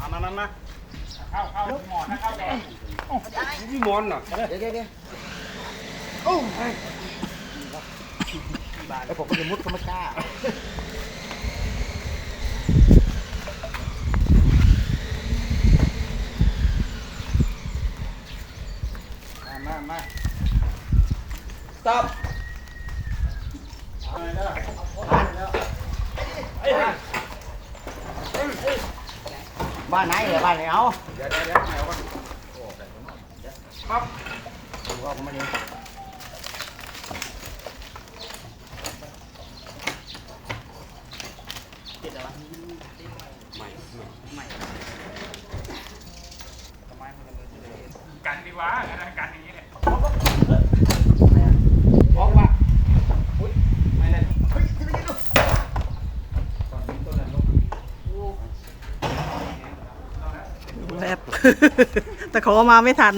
มามาเข้าเข้าหมอนนะเข้าก่อนพี่มอนน่ะเดี๋ยวเดี๋ยวเดี๋ยวโอ้ยไอ้ผมก็จะมุดก็ไม่กล้ามามามา stop เอาเลยเด้อ บ้านไหนเหรอบ้านไหนเอาเดี๋ยวเดี๋ยวเดี๋ยวเอาก่อนดูว่าผมมาดิกันดีกว่าอะไรกันอย่างนี้เนี่ยบอกว่า ไม่เล่น เฮ้ยจะไปกินดู ตอนนี้ต้นนั้นลง แลบแต่ขอมาไม่ทัน